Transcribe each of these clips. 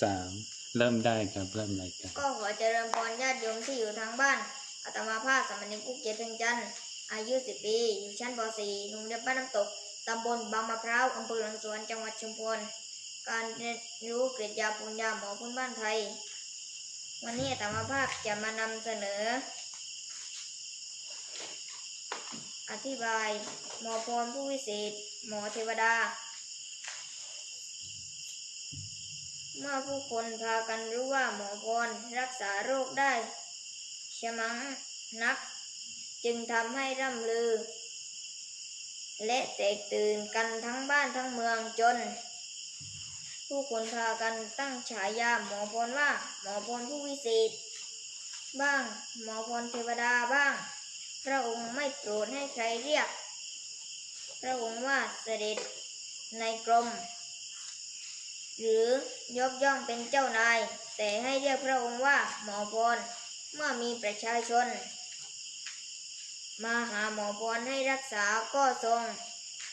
สามเริ่มได้ครับเริ่มรายการก็ขอเจริญพรญาติโยมที่อยู่ทางบ้านอาตมาภาพสามณรกุ๊กเกียรติเพ็งจันทร์อายุ10ปี อยู่ชั้นป .4 โรงเรียนบ้านน้ำตกตำบลบางมะพร้าวอำเภอหลังสวนจังหวัดชุมพรการเรียนรู้เกร็ดยาปูนยาหมอพื้นบ้านไทย วันนี้อาตมาภาพจะมานำเสนอ อธิบาย หมอพรผู้วิเศษ หมอเทวดา เมื่อผู้คนพากันรู้ว่าหมอพรรักษาโรคได้ชะมังนัก จึงทำให้ร่ำลือ และแตกตื่นกันทั้งบ้านทั้งเมืองจน ผู้คนพากันตั้งฉายาหมอพรว่า หมอพรผู้วิเศษ บ้างหมอพรเทวดาบ้าง พระองค์ไม่โปรดให้ใครเรียก พระองค์ว่าเสด็จในกรม หรือยกย่องเป็นเจ้านาย แต่ให้เรียกพระองค์ว่าหมอพรเมื่อมีประชาชน มาหาหมอพรให้รักษาก็ทรง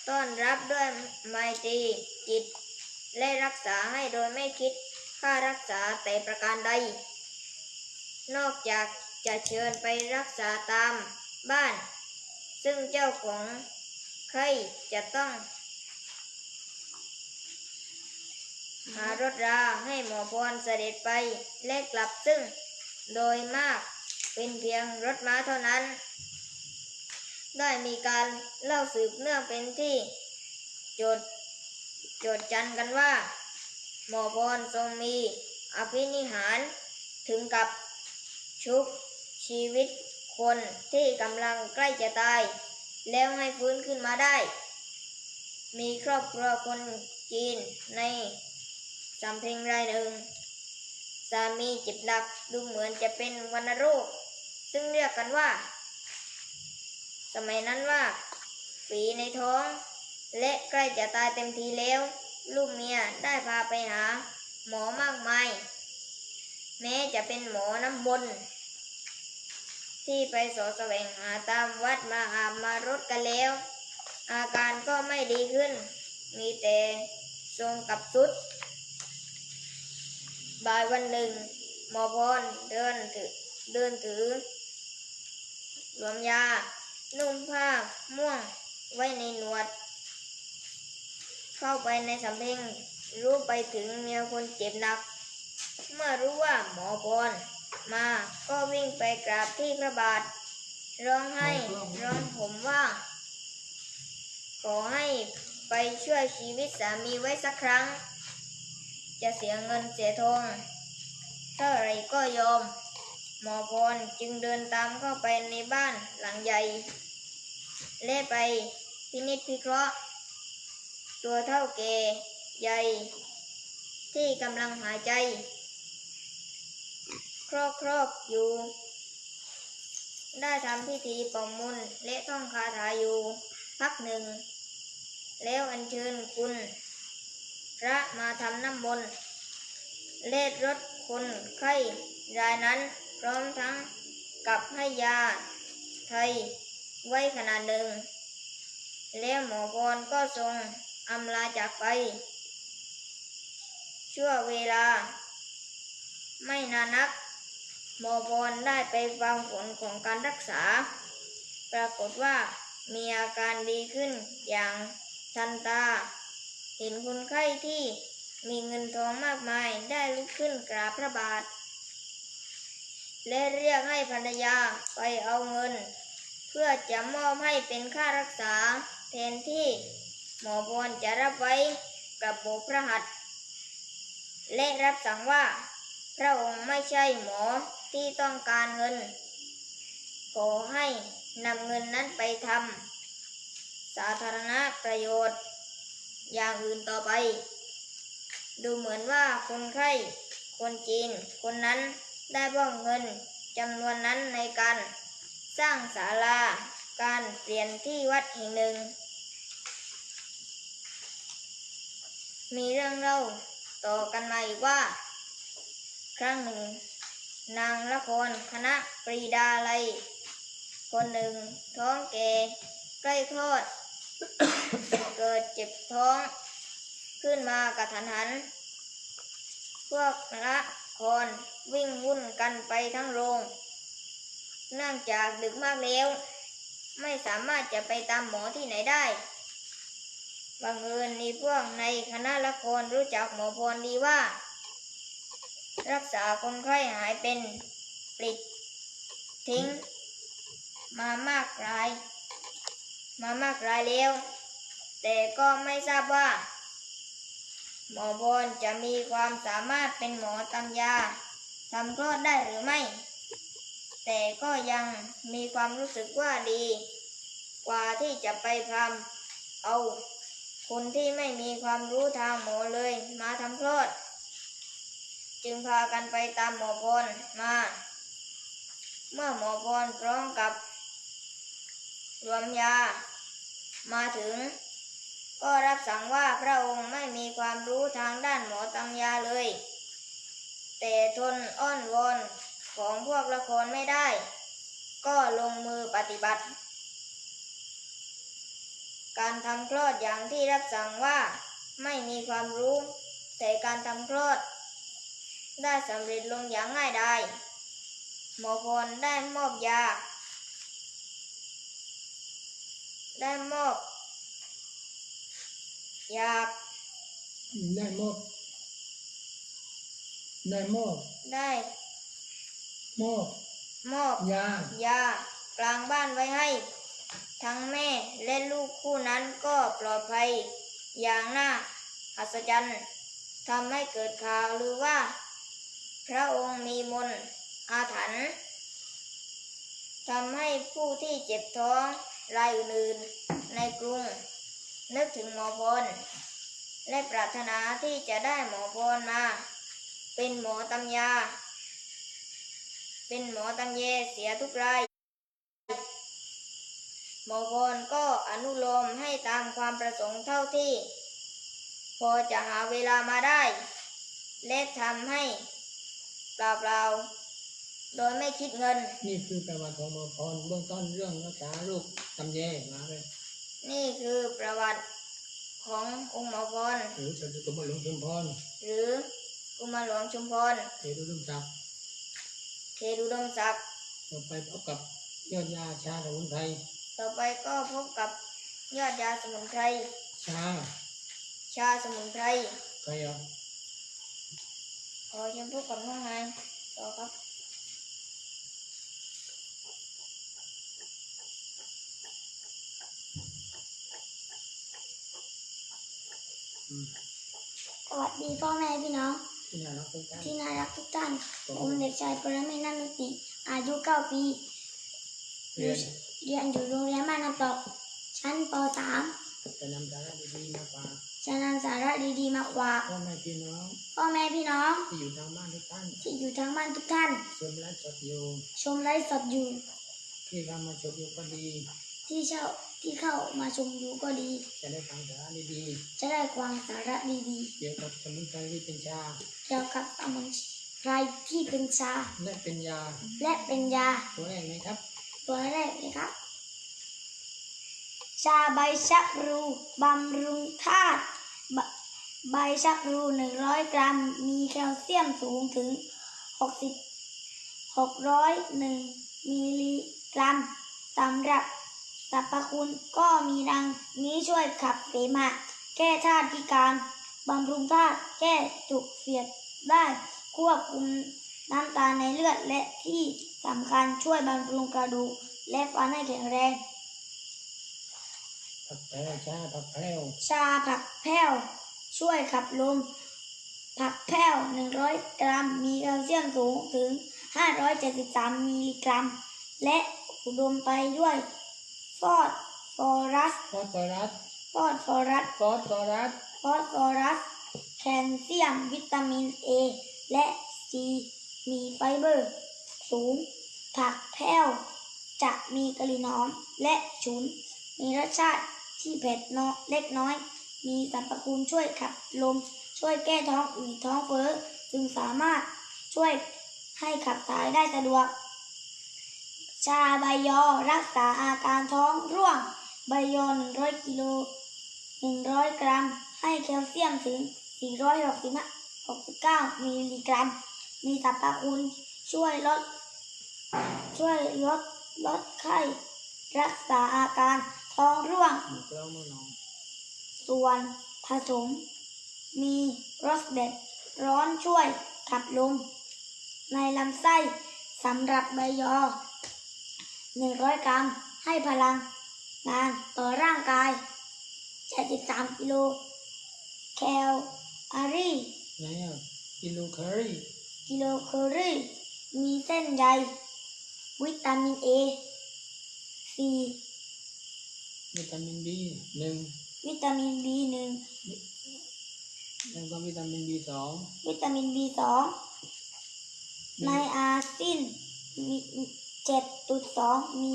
ต้อนรับด้วยไมตรีจิต และรักษาให้โดยไม่คิดค่ารักษาแต่ประการใด นอกจากจะเชิญไปรักษาตามบ้าน ซึ่งเจ้าของไข้จะต้อง หารถราให้หมอพรเสด็จไปและกลับซึ่ง โดยมากเป็นเพียงรถม้าเท่านั้น ได้มีการเล่าสืบเนื่องเป็นที่ โจทย์โจทย์จันกันว่า หมอพรทรงมีอภินิหารถึงกับชุบชีวิตคนที่กำลังใกล้จะตาย แล้วให้ฟื้นขึ้นมาได้ มีครอบครัวคนจีนใน สำเพ็งรายหนึ่ง สามีเจ็บหนักดูเหมือนจะเป็นวัณโรค ซึ่งเรียกกันว่า สมัยนั้นว่า ฝีในท้อง และใกล้จะตายเต็มทีแล้ว ลูกเมียได้พาไปหา หมอมากมาย แม้จะเป็นหมอน้ำมนที่ไปสอแสวงหาตามวัดมาอาบมารดกันแล้ว อาการก็ไม่ดีขึ้น มีแต่ทรงกับสุด บ่ายวันหนึ่งหมอพรเดินถือเดินถือหลวมยา นุ่งผ้าม่วงไว้ในหนวด เข้าไปในสำเพ็งรู้ไปถึงเมียคนเจ็บหนัก เมื่อรู้ว่าหมอพรมาก็วิ่งไปกราบที่พระบาท ร้องไห้ร้องห่มว่า ขอให้ไปช่วยชีวิตสามีไว้สักครั้ง จะเสียเงินเสียทองเท่าไรก็ยอม หมอพรจึงเดินตามเข้าไปในบ้านหลังใหญ่ เล่ไปพินิจพิเคราะห์ ตัวเท่าแก่ใหญ่ ที่กำลังหายใจ ครอบครอบอยู่ ได้ทำพิธีปอมมุนและท่องคาถาอยู่ พักหนึ่ง แล้วอัญเชิญคุณ ระมาทำน้ำมนต์เลดรถคนไข้รายนั้นพร้อมทั้งกับให้ยาไทยไว้ขนาดหนึ่ง แล้วหมอพรก็ทรงอำลาจากไป ชั่วเวลา ไม่นานนัก หมอพรได้ไปฟังผลของการรักษา ปรากฏว่ามีอาการดีขึ้นอย่างทันตา ห็นคนไข้ที่มีเงินทองมากมายได้ลุกขึ้นกราบพระบาท และเรียกให้ภรรยาไปเอาเงิน เพื่อจะมอบให้เป็นค่ารักษาแทนที่หมอพรจะรับไว้กับโบพระหัตและรับสั่งว่า พระองค์ไม่ใช่หมอที่ต้องการเงิน ขอให้นำเงินนั้นไปทำสาธารณประโยชน์ อย่างอื่นต่อไป ดูเหมือนว่าคนไข้ คนจีน คนนั้นได้บ้องเงินจำนวนนั้นในการสร้างศาลาการเปลี่ยนที่วัดแห่งหนึ่ง มีเรื่องเล่าต่อกันมาอีกว่า ครั้งหนึ่ง นางละครคณะปรีดาไลยคนหนึ่งท้องแก่ใกล้คลอด เกิดเจ็บท้องขึ้นมากระทันหัน พวกละคนวิ่งวุ่นกันไปทั้งโรงเนื่องจากดึกมากแล้ว ไม่สามารถจะไปตามหมอที่ไหนได้บังเอิญมีพวกในคณะละครรู้จักหมอพรดีว่า รักษาคนไข้หายเป็นปลิดทิ้ง มามากราย มามากรายแล้ว แต่ก็ไม่ทราบว่า หมอบอลจะมีความสามารถเป็นหมอตำยาทำคลอดได้หรือไม่ แต่ก็ยังมีความรู้สึกว่าดี กว่าที่จะไปพรำเอาคนที่ไม่มีความรู้ทางหมอเลยมาทำคลอด จึงพากันไปตามหมอพรมา เมื่อหมอพรพร้อมกับ รวมยา มาถึง ก็รับสั่งว่าพระองค์ไม่มีความรู้ทางด้านหมอตำยาเลย แต่ทนอ้อนวอนของพวกละครไม่ได้ ก็ลงมือปฏิบัติ การทำคลอดอย่างที่รับสั่งว่าไม่มีความรู้ แต่การทำคลอด ได้สำเร็จลงอย่างง่ายดายหมอพรได้มอบยา ได้มอบยาได้มอบได้มอบได้มอบมอบยายากลางบ้านไว้ให้ ทั้งแม่และลูกคู่นั้นก็ปลอดภัย อย่างน่าอัศจรรย์ทำให้เกิดข่าวลือว่า พระองค์มีมนต์อาถรรพ์ทำให้ผู้ที่เจ็บท้อง รายอื่นๆในกรุง นึกถึงหมอพรและปรารถนาที่จะได้หมอพรมา เป็นหมอตำยา เป็นหมอตำเยเสียทุกราย หมอบอลก็อนุโลมให้ตามความประสงค์เท่าที่ พอจะหาเวลามาได้ และทำให้เปล่าๆ โดยไม่คิดเงิน นี่คือประวัติของหมอพรเบื้องต้นเรื่องรักษาโรคตำแยมาเลยนี่คือประวัติขององค์หมอพรหรือสมเด็จกรมหลวงชุมพรหรือกุมารหลวงชุมพรเทรุลุมจักรเขตอุดมศักดิ์ต่อไปพบกับยอดยาชาสมุนไพรต่อไปก็พบกับยอดยาสมุนไพรชาชาสมุนไพรใครอะขอเชิญพบกับน้องนายต่อครับ สวัสดีพ่อแม่พี่น้อง ที่น่ารักทุกท่านที่น่ารักทุกท่าน ผมเด็กชายปรเมศนันติ อายุเก้าปี เรียนเรียนอยู่โรงเรียนบ้านน้ำตก ชั้นปจะนำสาระดีๆมาฝาก .3 จะนำสาระดีๆมาฝากพ่อแม่พี่น้องพ่อแม่พี่น้อง ที่อยู่ทางบ้านทุกท่านที่อยู่ทางบ้านทุกท่าน ชมไลฟ์สดอยู่ชมไลฟ์สดอยู่ที่เข้ามาชมอยู่ก็ดี ที่เช่าที่เข้ามาชมอยู่ก็ดี จะได้ฟังสาระดีจะได้ความสาระดีๆเกี่ยวกับสมุนไพรที่เป็นชา ๆเกี่ยวกับสมุนไพรที่เป็นชา และเป็นยาและเป็นยาตัวแรกนะครับ ตัวแรกเลยครับ ชาใบชะพลูบำรุงธาตุบใบชะพลูหนึ่งร้อยกรัม มีแคลเซียมสูงถึงหกสิบหกร้อยหนึ่งมิลลิกรัมสำหรับ สรรพคุณก็มีดังนี้ช่วยขับเสมหะแก้ธาตุพิการบำรุงธาตุแก้จุกเสียดได้ควบคุมน้ำตาลในเลือดและที่สำคัญช่วยบำรุงกระดูกและฟันให้แข็งแรงผักแพรวชาผักแพรวชาผักแพ้วช่วยขับลม ผักแพ้ว100กรัม มีแคลเซียมสูงถึง573มิลลิกรัม และอุดมไปด้วย ฟอสฟอรัส ฟอสฟอรัส ฟอสฟอรัส ฟอสฟอรัส ฟอสฟอรัส แคลเซียม วิตามิน A และซีมีไฟเบอร์ สูง ผักแพ้ว จะมีกลิ่นหอมและฉุน มีรสชาติที่เผ็ดน้อยเล็กน้อย มีสรรพคุณช่วยขับลม ช่วยแก้ท้องอืดท้องเฟ้อ จึงสามารถช่วยให้ขับถ่ายได้สะดวก ชาใบยอรักษาอาการท้องร่วง ใบยอ100กิโล100กรัม ให้แคลเซียมถึง460 69มิลลิกรัม มีสรรพคุณช่วยลด ช่วยลดลดไข้ รักษาอาการท้องร่วงเกล้ามือน้องส่วนผสม มีรสเด็ดร้อนช่วยขับลมในลำไส้สำหรับใบยอ 100 กรัม ให้พลังงานต่อร่างกาย 73 กิโลแคลอรี่ไหนอะกิโลแคลอรี่กิโลแคลอรี่ มีเส้นใยวิตามิน A 4วิตามินบีหนึ่งวิตามิน B1 แล้วก็วิตามินบีสองวิตามิน B2 ไนอาซินมี 7.2มี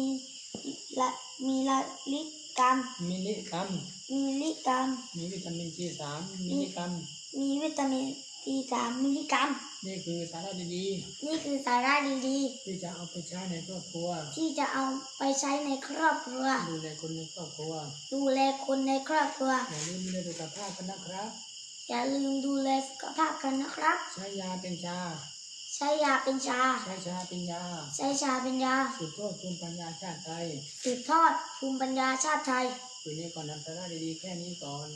ละมีละลิกรัมมิลลิกรัมมิลลิกรัม มีวิตามินซีสามมิลลิกรัม มีวิตามิน C3 มิลลิกรัม นี่คือสาระดีนี่คือสาระดีๆที่จะเอาไปใช้ในครอบครัว ๆ ที่จะเอาไปใช้ในครอบครัว ดูแลคนในครอบครัวดูแลคนในครอบครัว อย่าลืมดูแลสุขภาพกันนะครับ อย่าลืมดูแลสุขภาพกันนะครับ ใช้ยาเป็นชา ใช้ยาเป็นชา ใช้ชาเป็นยา ใช้ชาเป็นยา สืบทอดภูมิปัญญาชาติไทยสืบทอดภูมิปัญญาชาติไทย คืนนี้ก่อนนำสาระดีๆแค่นี้ก่อน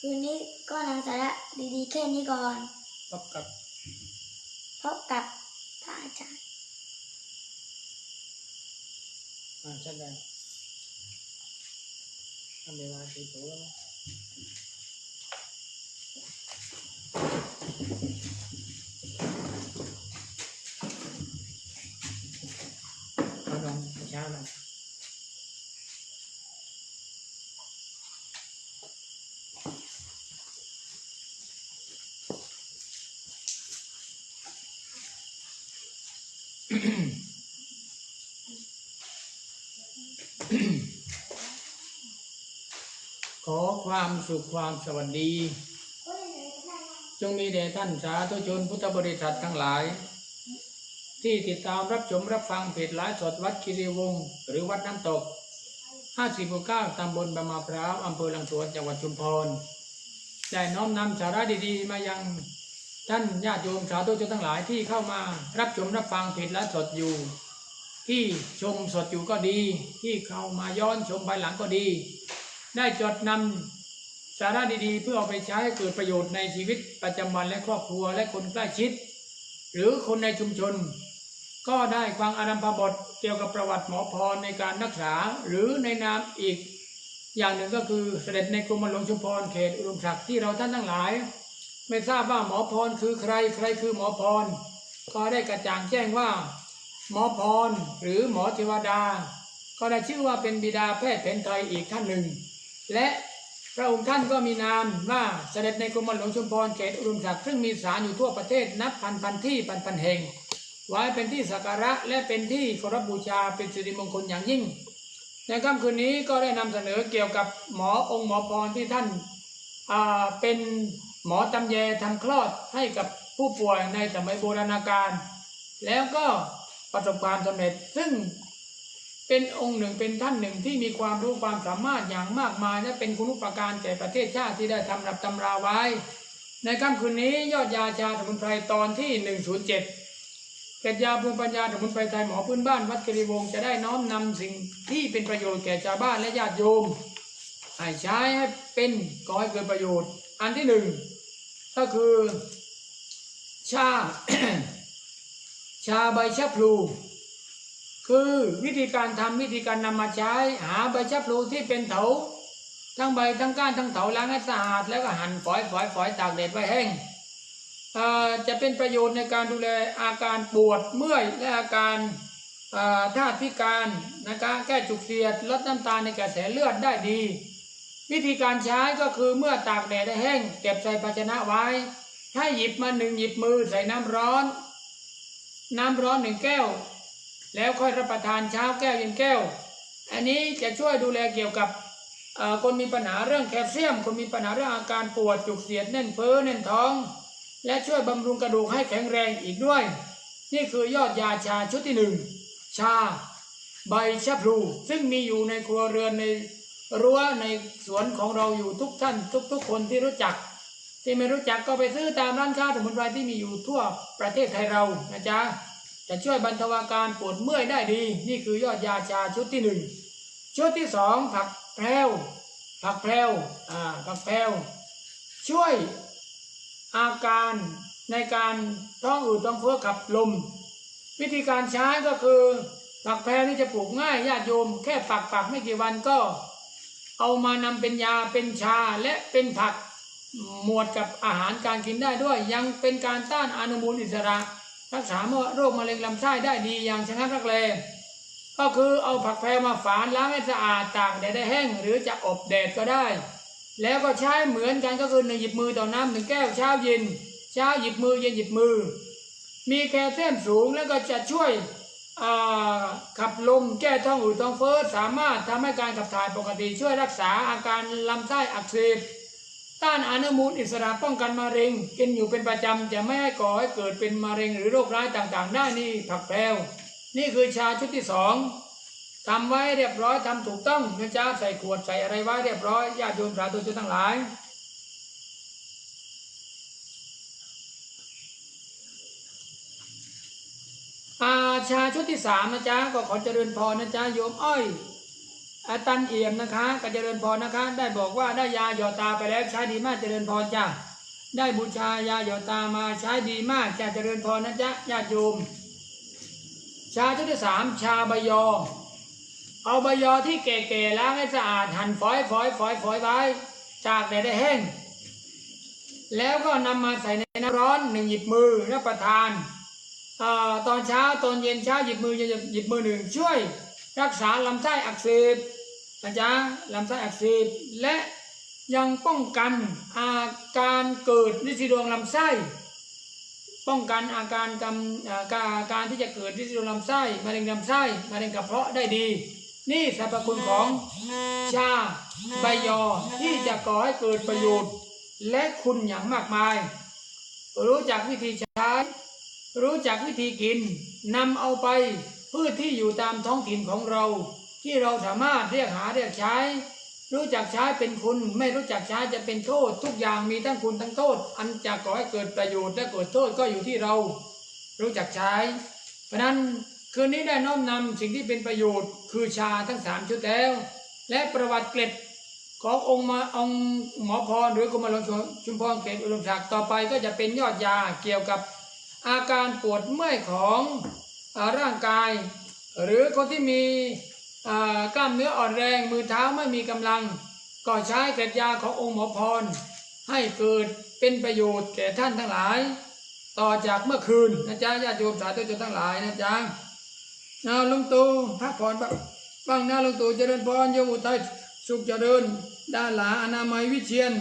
คืนนี้ก็นำสาระดีๆแค่นี้ก่อน พบกับ พบกับพระอาจารย์อ่าชัดได้ทำเวลาตีตัวแล้ว เอาาหน่อยขอความสุขความสวัสดี จงมีแด่ท่านสาธุชนพุทธบริษัททั้งหลาย ที่ติดตามรับชมรับฟังเพจไลฟ์สดวัดคิรีวงศ์หรือวัดน้ำตก 59ตำบลบางมาพร้าวอำเภอลังสวนจังหวัดชุมพร ได้น้อมนำสาระดีๆ มายังท่านญาติโยมสาธุชนทั้งหลายที่เข้ามารับชมรับฟังเพจไลฟ์สดอยู่ ที่ชมสดอยู่ก็ดี ที่เข้ามาย้อนชมภายหลังก็ดี ได้จดนำสาระดีๆ เพื่อเอาไปใช้ให้เกิดประโยชน์ในชีวิตประจำวันและครอบครัวและคนใกล้ชิด หรือคนในชุมชน ก็ได้ฟังอารัมพบทเกี่ยวกับประวัติหมอพรในการรักษาหรือในนามอีก อย่างหนึ่งก็คือเสด็จในกรมหลวงชุมพรเขตอุดมศักดิ์ที่เราท่านทั้งหลาย ไม่ทราบว่าหมอพรคือใครใครคือหมอพร ก็ได้กระจ่างแจ้งว่า หมอพรหรือหมอเทวดา ก็ได้ชื่อว่าเป็นบิดาแพทย์แผนไทยอีกท่านหนึ่ง และพระองค์ท่านก็มีนามว่าเสด็จในกรมหลวงชุมพรเขตอุดมศักดิ์ซึ่งมีศาลอยู่ทั่วประเทศนับพันพันที่พันพันแห่ง ไว้เป็นที่สักการะและเป็นที่เคารพบูชาเป็นสิริมงคลอย่างยิ่ง ในค่ำคืนนี้ก็ได้นำเสนอเกี่ยวกับหมอองค์หมอพรที่ท่านาเป็นหมอตำแยทำคลอดให้กับผู้ป่วยในสมัยโบราณกาลแล้วก็ประสบความสำเร็จซึ่งเป็นองค์หนึ่งเป็นท่านหนึ่งที่มีความรู้ความสามารถอย่างมากมายและเป็นคุณุปการแก่ประเทศชาติที่ได้ทำรับตำราไว้ ในค่ำคืนนี้ยอดยาชาสมุนไพรตอนที่ 107เกตยาภูมิปัญญาสมุนไพรไทยหมอพื้นบ้านวัดกรีวงศ์จะได้น้อมนำสิ่งที่เป็นประโยชน์แก่ชาวบ้านและญาติโยมให้ใช้ให้เป็นก่อให้เกิดประโยชน์ อันที่หนึ่งก็คือ ชา ชาใบชะพลู คือวิธีการทำวิธีการนำมาใช้หาใบชะพลูที่เป็นเถาทั้งใบทั้งก้านทั้งเถาล้างให้สะอาดแล้วก็หั่นฝอยฝอยฝอยตากแดดไว้แห้ง จะเป็นประโยชน์ในการดูแลอาการปวดเมื่อยและอาการธาตุพิการนะคะแก้จุกเสียดลดน้ำตาลในกระแสเลือดได้ดี วิธีการใช้ก็คือเมื่อตากแดดได้แห้ง เก็บใส่ภาชนะไว้ ให้หยิบมาหนึ่งหยิบมือใส่น้ำร้อน น้ำร้อนหนึ่งแก้ว แล้วค่อยรับประทานเช้าแก้วเย็นแก้ว อันนี้จะช่วยดูแลเกี่ยวกับคนมีปัญหาเรื่องแคลเซียม คนมีปัญหาเรื่องอาการปวดจุกเสียดแน่นเฟ้อแน่นท้อง และช่วยบำรุงกระดูกให้แข็งแรงอีกด้วย นี่คือยอดยาชาชุดที่หนึ่งชาใบชะพลูซึ่งมีอยู่ในครัวเรือนในรั้วในสวนของเราอยู่ทุกท่านทุก ๆ คนที่รู้จัก ที่ไม่รู้จักก็ไปซื้อตามร้านค้าสมุนไพรที่มีอยู่ทั่วประเทศไทยเรานะจ๊ะจะช่วยบรรเทาอาการปวดเมื่อยได้ดี นี่คือยอดยาชาชุดที่หนึ่งชุดที่สองผักแพรวผักแพรวอ่าผักแพรวช่วย อาการในการท้องอืดท้องเฟ้อขับลม วิธีการใช้ก็คือผักแพรนี่จะปลูกง่ายญาติโยม แค่ปักปักไม่กี่วันก็ เอามานำเป็นยาเป็นชาและเป็นผักหมวดกับอาหารการกินได้ด้วย ยังเป็นการต้านอนุมูลอิสระ รักษาโรคมะเร็งลำไส้ได้ดีอย่างชนะรักแรก็คือเอาผักแพรมาฝานล้างให้สะอาดตากแดดได้แห้ง หรือจะอบแดดก็ได้ แล้วก็ใช้เหมือนกันก็คือหนึ่งหยิบมือต่อน้ำหนึ่งแก้วเช้าเย็น เช้าหยิบมือเย็นหยิบมือ มีแคลเซียมสูงแล้วก็จะช่วยขับลมแก้ท้องอืดท้องเฟ้อสามารถทำให้การขับถ่ายปกติช่วยรักษาอาการลำไส้อักเสบต้านอนุมูลอิสระป้องกันมะเร็ง กินอยู่เป็นประจำจะไม่ให้ก่อให้เกิดเป็นมะเร็งหรือโรคร้ายต่างๆ ได้นี่ผักแพรวนี่คือชาชุดที่สอง ทำไว้เรียบร้อยทำถูกต้องนะจ๊ะใส่ขวดใส่อะไรไว้เรียบร้อยญาติโยมสาธุชนทั้งหลายอาชาชุดที่สามนะจ๊ะก็ขอเจริญพรนะจ๊ะโยมอ้อยอาตันเอี่ยมนะคะก็เจริญพรนะคะ ได้บอกว่าได้ยาหยอดตาไปแล้วใช้ดีมากเจริญพรจ้ะได้บูชายาหยอดตามาใช้ดีมากจะเจริญพรนะจ๊ะญาติโยมชาชุดที่สามชาใบยอ เอาใบยอที่แก่ๆล้างให้สะอาดหั่นฝอยฝอยฝอยฝอยไว้จากแดดได้แห้ง แล้วก็นำมาใส่ในน้ำร้อนหนึ่งหยิบมือรับประทานอตอนเช้าตอนเย็นเช้าหยิบมือเย็นหยิบมือหนึ่งช่วย รักษาลำไส้อักเสบนะจ๊ะลำไส้อักเสบและยังป้องกันอาการเกิดริสีดวงลำไส้ ป้องกันอาการกำอาการอาการที่จะเกิดริสีดวงลำไส้มะเร็งลำไส้มะเร็งกระเพาะได้ดี นี่สรรพคุณของชาใบยอที่จะก่อให้เกิดประโยชน์ และคุณอย่างมากมาย รู้จักวิธีใช้ รู้จักวิธีกินนำเอาไปพืชที่อยู่ตามท้องถิ่นของเรา ที่เราสามารถเรียกหาเรียกใช้ รู้จักใช้เป็นคุณ ไม่รู้จักใช้จะเป็นโทษ ทุกอย่างมีทั้งคุณทั้งโทษ อันจะก่อให้เกิดประโยชน์และเกิดโทษก็อยู่ที่เรา รู้จักใช้ เพราะนั้น คืนนี้ได้น้อมนำสิ่งที่เป็นประโยชน์ คือชาทั้งสามชุดแล้ว และประวัติเกล็ดขององค์มาองค์หมอพรหรือกรมหลวงชุมพรเกล็ดอุดมศักดิ์ต่อไปก็จะเป็นยอดยาเกี่ยวกับอาการปวดเมื่อยของอร่างกาย หรือคนที่มีกล้ามเนื้ออ่อนแรงมือเท้าไม่มีกำลัง ก็ใช้เกล็ดยาขององค์หมอพร ให้เกิดเป็นประโยชน์แก่ท่านทั้งหลาย ต่อจากเมื่อคืนนะจ๊ะญาติโยมสาธุชนทั้งหลายนะจ๊ะ นาลุงตู่พักผ่อนบ้างบ้างนะลุงตู่เจริญพรโยมอุทัยสุขเจริญด้านหลาอนามัยวิเชียน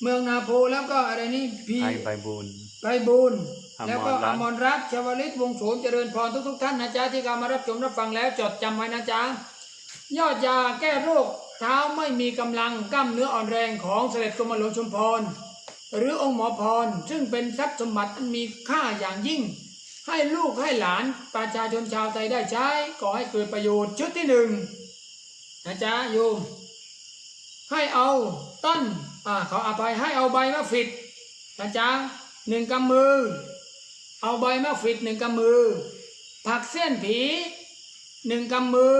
เมืองนาโพแล้วก็อะไรนี่พีไอใบบุญไพบูลย์อมรรัตน์แล้วก็อมรรัตน์ชวลิตวงศ์โสมเจริญพรทุกทุกๆท่านนะจ๊ะที่เข้ามารับชมรับฟังแล้วจดจำไว้นะจ๊ะยอดยาแก้โรคเท้าไม่มีกำลังกล้ามเนื้ออ่อนแรงของเสด็จกรมหลวงชุมพรหรือองค์หมอพรซึ่งเป็นทรัพย์สมบัติอันมีค่าอย่างยิ่ง ให้ลูกให้หลานประชาชนชาวไทยได้ใช้ก่อให้เกิดประโยชน์ชุดที่หนึ่งนะจ๊ะโยมให้เอาต้นอ่าขออภัยให้เอาใบมะฟิดนะจ๊ะหนึ่งกำมือ เอาใบมะฟิดหนึ่งกำมือ ผักเส้นผีหนึ่งกำมือ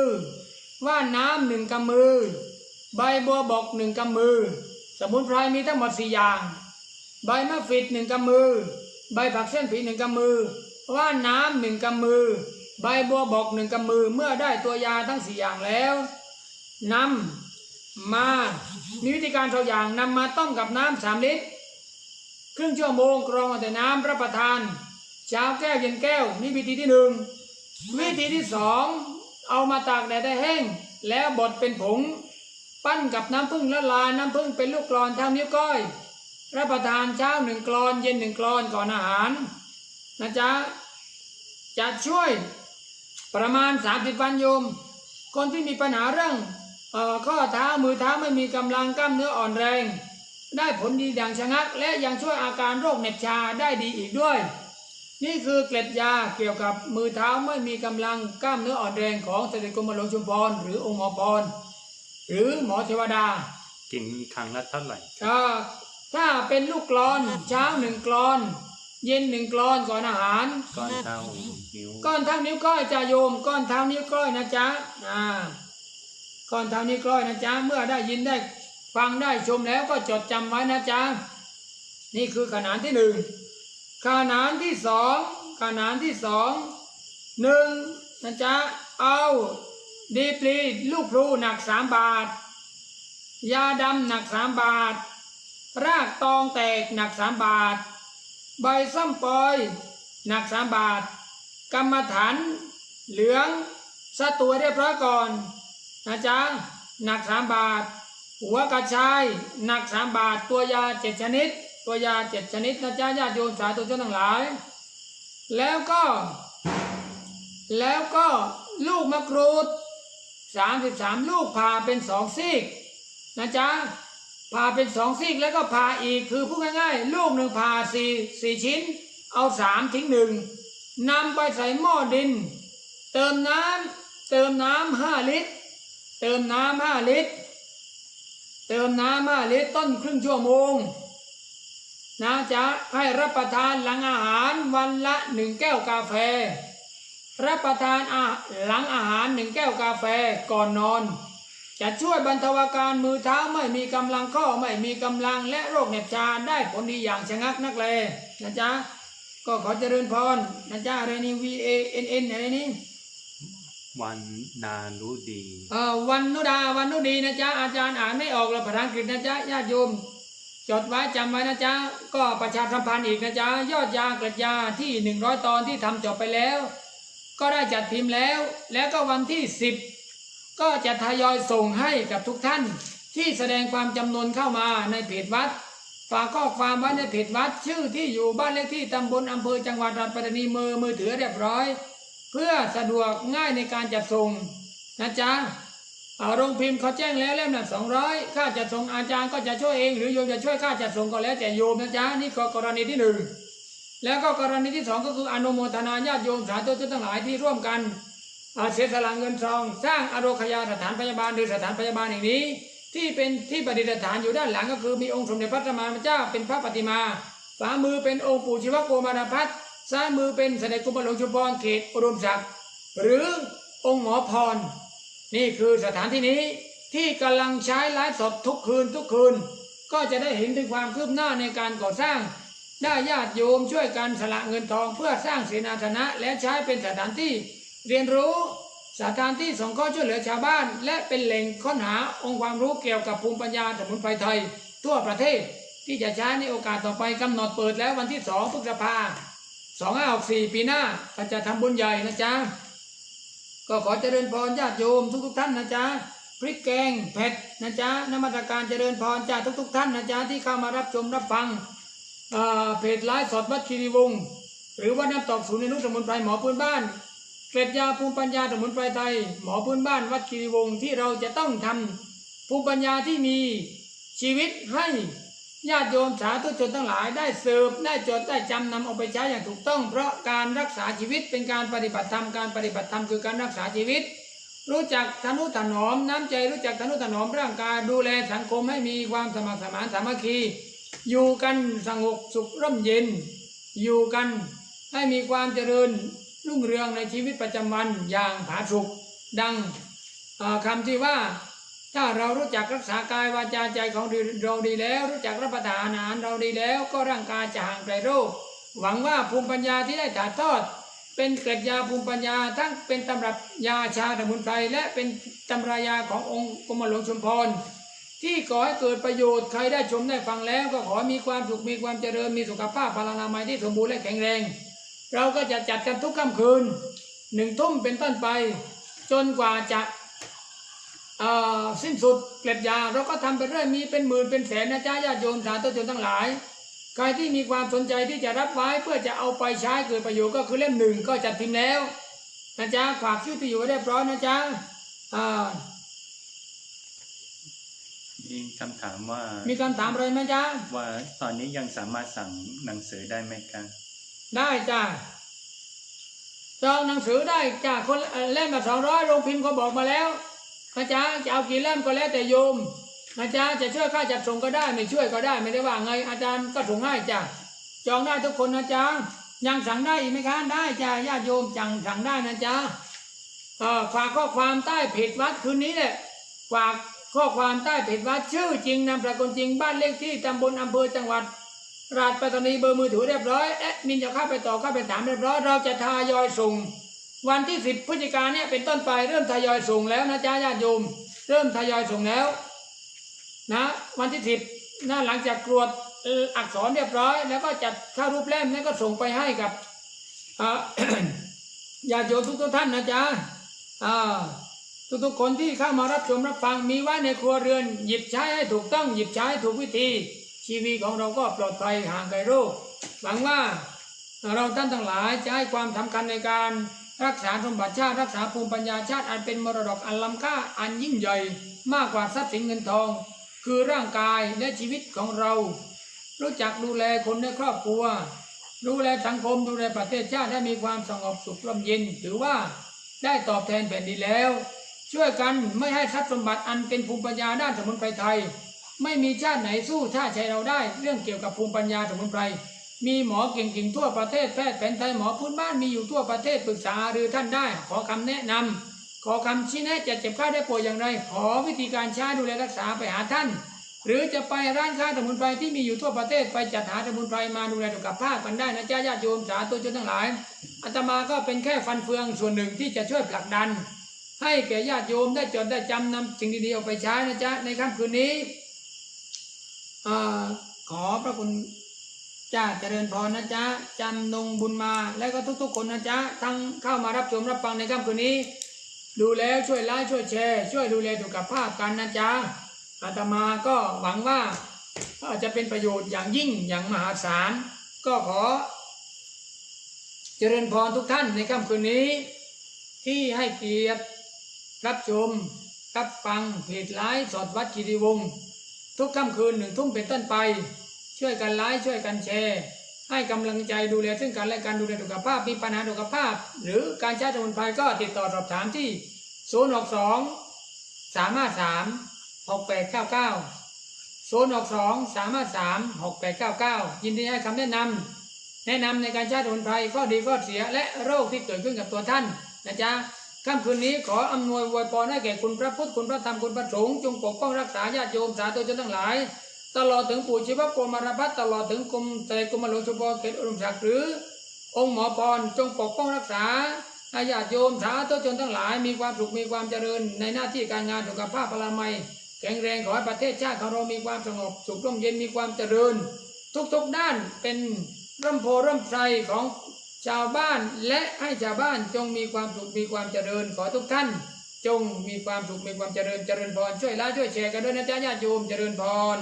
ว่าน้ำหนึ่งกำมือ ใบบัวบกหนึ่งกำมือ สมุนไพรมีทั้งหมดสี่อย่าง ใบมะฟิดหนึ่งกำมือ ใบผักเส้นผีหนึ่งกำมือ ว่าน้ำหนึ่งกำมือ ใบบัวบกหนึ่งกำมือเมื่อได้ตัวยาทั้งสี่อย่างแล้วนำมามีวิธีการตัวอย่างนำมาต้มกับน้ำสามลิตรครึ่งชั่วโมงกรองเอาแต่น้ำรับประทานเช้าแก้วเย็นแก้วนี่วิธีที่หนึ่งวิธีที่สองเอามาตากแดดให้แห้ง แล้วบดเป็นผง ปั้นกับน้ำผึ้งละลายน้ำผึ้งเป็นลูกกรอนเท่านิ้วก้อย รับประทานเช้าหนึ่งกรอนเย็นหนึ่งกรอนก่อนอาหารนะจ๊ะ จะช่วยประมาณ 30 วันโยม คนที่มีปัญหาเรื่องเอ่อข้อเท้ามือเท้าไม่มีกำลังกล้ามเนื้ออ่อนแรง ได้ผลดีอย่างชะงัก และยังช่วยอาการโรคเหน็บชาได้ดีอีกด้วย นี่คือเกล็ดยาเกี่ยวกับมือเท้าไม่มีกำลังกล้ามเนื้ออ่อนแรงของเสด็จกรมหลวงชุมพรหรือองค์หมอพรหรือหมอเทวดากินครั้งละเท่าไหร่ก็ถ้าเป็นลูกกลอนเช้าหนึ่งกลอน เย็นหนึ่งกลอนก่อนอาหาร ก้อนเท่านิ้วก้อนเท้านิ้วก้อยจะโยม ก้อนเท้านิ้วก้อยนะจ๊ะอ่าก้อนเท้านิ้วก้อยนะจ๊ะเมื่อได้ยินได้ฟังได้ชมแล้วก็จดจำไว้นะจ๊ะนี่คือขนานที่หนึ่งขนานที่สองขนานที่สองหนึ่งนะจ๊ะเอาดีปลีลูกพลูหนักสามบาท ยาดำหนักสามบาท รากตองแตกหนักสามบาท ใบส้มปอยหนักสามบาท กรรมฐานเหลืองสะตัวเรียบร้อยก่อนนะจ๊ะหนักสามบาท หัวกระชายหนักสามบาท ตัวยาเจ็ดชนิด ตัวยาเจ็ดชนิดนะจ๊ะญาติโยมสาธุชนทั้งหลาย แล้วก็ แล้วก็ลูกมะกรูดสามสิบสามลูกผ่าเป็นสองซีกนะจ๊ะ ผ่าเป็นสองซีกแล้วก็ผ่าอีกคือพูดง่ายๆ ลูกหนึ่งผ่าสี่สี่ชิ้น เอาสามทิ้งหนึ่งนำไปใส่หม้อดิน เติมน้ำเติมน้ำห้าลิตร เติมน้ำห้าลิตร เติมน้ำห้าลิตรต้นครึ่งชั่วโมงนะจ๊ะให้รับประทานหลังอาหารวันละหนึ่งแก้วกาแฟ รับประทานหลังอาหารหนึ่งแก้วกาแฟก่อนนอน จะช่วยบรรเทาอาการมือเท้าไม่มีกำลังข้อไม่มีกำลังและโรคเหน็บชาได้ผลดีอย่างชะงักนักแลนะจ๊ะก็ขอเจริญพรนะจ๊ะอะไรนี่ V A N N อะไรนี่วันนารู้ดีเอ่อวันนุดาวันนุดีนะจ๊ะอาจารย์อ่านไม่ออกแล้วภาษาอังกฤษนะจ๊ะญาติโยมจดไว้จำไว้นะจ๊ะก็ประชาสัมพันธ์อีกนะจ๊ะยอดยากระยาที่หนึ่งร้อยตอนที่ทำจบไปแล้ว ก็ได้จัดพิมพ์แล้ว แล้วก็วันที่สิบ ก็จะทยอยส่งให้กับทุกท่านที่แสดงความจำนวนเข้ามาในเพจวัด ฝากข้อความไว้ในเพจวัด ชื่อที่อยู่บ้านเลขที่ตำบลอำเภอจังหวัดราชปัตตานีมือมือถือเรียบร้อย เพื่อสะดวกง่ายในการจัดส่งนะจ๊ะอ่าโรงพิมพ์เขาแจ้งแล้วเล่มละสองร้อยค่าจัดส่งอาจารย์ก็จะช่วยเองหรือโยมจะช่วยค่าจัดส่งก็แล้วแต่โยมนะจ๊ะนี่ก็กรณีที่หนึ่งแล้วก็กรณีที่สองก็คืออนุโมทนาญาติโยมสาธุชนทั้งหลายที่ร่วมกัน อาเสียสละเงินทอง สร้างอโรคยาสถานพยาบาลหรือสถานพยาบาลแห่งนี้ ที่เป็นที่ประดิษฐานอยู่ด้านหลังก็คือมีองค์สมเด็จพระสัมมาสัมพุทธเจ้าเป็นพระปฏิมาฝ่ามือเป็นองค์ปู่ชิวโกมารพัฒน์ซ้ายมือเป็นเสด็จกุมารหลวงชุมพรเขตอุดมศักดิ์หรือองค์หมอพร นี่คือสถานที่นี้ที่กำลังใช้ไลฟ์สดทุกคืนทุกคืน ก็จะได้เห็นถึงความคืบหน้าในการก่อสร้างได้ญาติโยมช่วยกันสละเงินทองเพื่อสร้างเสนาสนะและใช้เป็นสถานที่ เรียนรู้สถานที่สงเคราะห์ช่วยเหลือชาวบ้าน และเป็นแหล่งค้นหาองค์ความรู้เกี่ยวกับภูมิปัญญาสมุนไพรไทย ทั่วประเทศที่จะใช้ในโอกาสต่อไปกำหนดเปิดแล้ววันที่ 2พฤษภาสองห้าหกสี่ปีหน้าก็จะทำบุญใหญ่นะจ๊ะ ก็ขอเจริญพรญาติโยมทุกๆท่านนะจ๊ะพริกแกงเผ็ดนะจ๊ะนมัสการเจริญพรจากทุก ๆ ท่านนะจ๊ะที่เข้ามารับชมรับฟังเเพจไลฟ์สดวัดคีรีวงศ์หรือวัดน้ำตกศูนย์อนุสมุนไพรหมอพื้นบ้าน เกล็ดยาภูมิปัญญาสมุนไพรไทย หมอพื้นบ้านวัดคีรีวงศ์ที่เราจะต้องทำภูมิปัญญาที่มีชีวิตให้ญาติโยมสาธุชนทั้งหลายได้สืบได้จดได้จำนำเอาไปใช้อย่างถูกต้อง เพราะการรักษาชีวิตเป็นการปฏิบัติธรรมการปฏิบัติธรรมคือการรักษาชีวิต รู้จักทนุถนอมน้ำใจรู้จักทนุถนอมร่างกายดูแลสังคมให้มีความสมัครสมานสามัคคี อยู่กันสงบสุขร่มเย็น อยู่กันให้มีความเจริญ รุ่งเรืองในชีวิตประจำวันอย่างผาสุกดังคำที่ว่า ถ้าเรารู้จักรักษากายวาจาใจของเราดีแล้ว รู้จักรับประทานอาหารเราดีแล้ว ก็ร่างกายจะห่างไกลโรค หวังว่าภูมิปัญญาที่ได้ถ่ายทอด เป็นเกล็ดยาภูมิปัญญา ทั้งเป็นตำรับยาชาสมุนไพรและเป็นตำรายาขององค์กรมหลวงชุมพรที่ก่อให้เกิดประโยชน์ใครได้ชมได้ฟังแล้ว ก็ขอมีความสุขมีความเจริญมีสุขภาพพลานามัยที่สมบูรณ์และแข็งแรง เราก็จะจัดกันทุกค่ำคืนหนึ่งทุ่มเป็นต้นไป จนกว่าจะเอ่อสิ้นสุดเกล็ดยา เราก็ทำไปเรื่อยมีเป็นหมื่นเป็นแสนนะจ๊ะญาติโยมสาธุชนทั้งหลายใครที่มีความสนใจที่จะรับไว้เพื่อจะเอาไปใช้เกิดประโยชน์ก็คือเล่มหนึ่งก็จัดพิมพ์แล้วนะจ๊ะฝากชื่อที่อยู่ไว้เรียบร้อยนะจ๊ะอ่ามีคำถามว่า มีคำถามอะไรไหมจ๊ะว่าตอนนี้ยังสามารถสั่งหนังสือได้ไหมครับ ได้จ้ะจองหนังสือได้จ้ะคนเอ่อเล่มละสองร้อยโรงพิมพ์ก็บอกมาแล้วนะจ๊ะจะเอากี่เล่มก็แล้วแต่โยมอาจารย์จะช่วยค่าจัดส่งก็ได้ไม่ช่วยก็ได้ไม่ได้ว่าไงอาจารย์ก็ส่งให้จ้ะจองได้ทุกคนนะจ๊ะยังสั่งได้อีกไหมคะได้จ้ะญาติโยมจังสั่งได้นะจ๊ะฝากข้อความใต้เพจวัดคืนนี้แหละฝากข้อความใต้เพจวัดชื่อจริงนามสกุลจริงบ้านเลขที่ตำบลอำเภอจังหวัด ราชปัตตานีเบอร์มือถือเรียบร้อยแอดมินจะเข้าไปต่อเข้าไปถามเรียบร้อย เราจะทยอยส่ง วันที่10พฤศจิกายนเนี่ยเป็นต้นไปเริ่มทยอยส่งแล้วนะจ๊ะญาติโยม เริ่มทยอยส่งแล้ว นะ วันที่สิบนะหลังจากตรวจอ,อักษรเรียบร้อย แล้วก็จัดเข้ารูปเล่มแล้วก็ส่งไปให้กับญาติโยมทุกๆท่านนะจ๊ะทุกๆคนที่เข้ามารับชมรับฟังมีไว้ในครัวเรือน หยิบใช้ให้ถูกต้องหยิบใช้ถูกวิธี ชีวิตของเราก็ปลอดภัยห่างไกลโรคหวังว่าเราท่านทั้งหลายจะให้ความสำคัญในการรักษาสมบัติชาติรักษาภูมิปัญญาชาติอันเป็นมรดกอันล้ำค่าอันยิ่งใหญ่มากกว่าทรัพย์สินเงินทอง คือร่างกายและชีวิตของเรา รู้จักดูแลคนในครอบครัว ดูแลสังคมดูแลประเทศชาติให้มีความสงบสุขร่มเย็นถือว่าได้ตอบแทนแผ่นดินแล้ว ช่วยกันไม่ให้ทรัพย์สมบัติอันเป็นภูมิปัญญาด้านสมุนไพรไทย ไม่มีชาติไหนสู้ชาติไทยเราได้ เรื่องเกี่ยวกับภูมิปัญญาสมุนไพรมีหมอเก่งๆทั่วประเทศแพทย์แผนไทยหมอพื้นบ้านมีอยู่ทั่วประเทศปรึกษาหรือท่านได้ ขอคำแนะนำขอคำชี้แนะจะเจ็บไข้ได้ป่วยอย่างไร ขอวิธีการใช้ดูแลรักษาไปหาท่าน หรือจะไปร้านค้าสมุนไพรที่มีอยู่ทั่วประเทศไปจัดหาสมุนไพรมาดูแลสุขภาพกันได้นะจ๊ะญาติโยมสาธุชนทั้งหลายอาตมาก็เป็นแค่ฟันเฟืองส่วนหนึ่งที่จะช่วยผลักดัน ให้แก่ญาติโยมได้จดได้จำนำสิ่งดีๆเอาไปใช้นะจ๊ะในค่ำคืนนี้ อขอพระคุณจ้าเจริญพรนะจ๊ะจำนงบุญมาและก็ทุก ๆ คนนะจ๊ะทั้งเข้ามารับชมรับฟังในค่ำคืนนี้ ดูแล้วช่วยไลค์ช่วยแชร์ ช่วยดูแลสุขภาพกันนะจ๊ะอาตมาก็หวังว่าจะเป็นประโยชน์อย่างยิ่งอย่างมหาศาลก็ขอ เจริญพรทุกท่านในค่ำคืนนี้ ที่ให้เกียรติรับชมรับฟังเพจไลฟ์สดวัดกิติวงศ์ ทุกค่ำคืนหนึ่งทุ่มเป็นต้นไป ช่วยกันไลฟ์ช่วยกันแชร์ ให้กำลังใจดูแลซึ่งกันและกันดูแลสุขภาพมีปัญหาสุขภาพ หรือการใช้สมุนไพรก็ติดต่อสอบถามที่ 0 6 2 3 5 3 6 8 9 9 0 6 2 3 5 3 6 8 9 9 ยินดีให้คำแนะนำแนะนำในการใช้สมุนไพรข้อดีข้อเสียและโรคที่เกิดขึ้นกับตัวท่านนะจ๊ะ ค่ำคืนนี้ขออำนวยอวยพรให้แก่คุณพระพุทธคุณพระธรรมคุณพระสงฆ์จงปกป้องรักษาญาติโยมสาธุชนทั้งหลาย ตลอดถึงปู่ชีวโกมารพัฒตลอดถึงกรมแต่กรมหลวงชุบเขตอุดมศักดิ์หรือ องค์หมอพรจงปกป้องรักษาญาติโยมสาธุชนทั้งหลาย มีความสุขมีความเจริญ ในหน้าที่การงานสุขภาพพลามัยแข็งแรงขอให้ประเทศชาติของเรามีความสงบสุขร่มเย็นมีความเจริญ ทุกๆด้านเป็นร่มโพร่มไทรของ ชาวบ้านและให้ชาวบ้านจงมีความสุขมีความเจริญขอทุกท่าน จงมีความสุขมีความเจริญเจริญพรช่วยละช่วยแชร์กันด้วยนะจ๊ะญาติโยมเจริญพร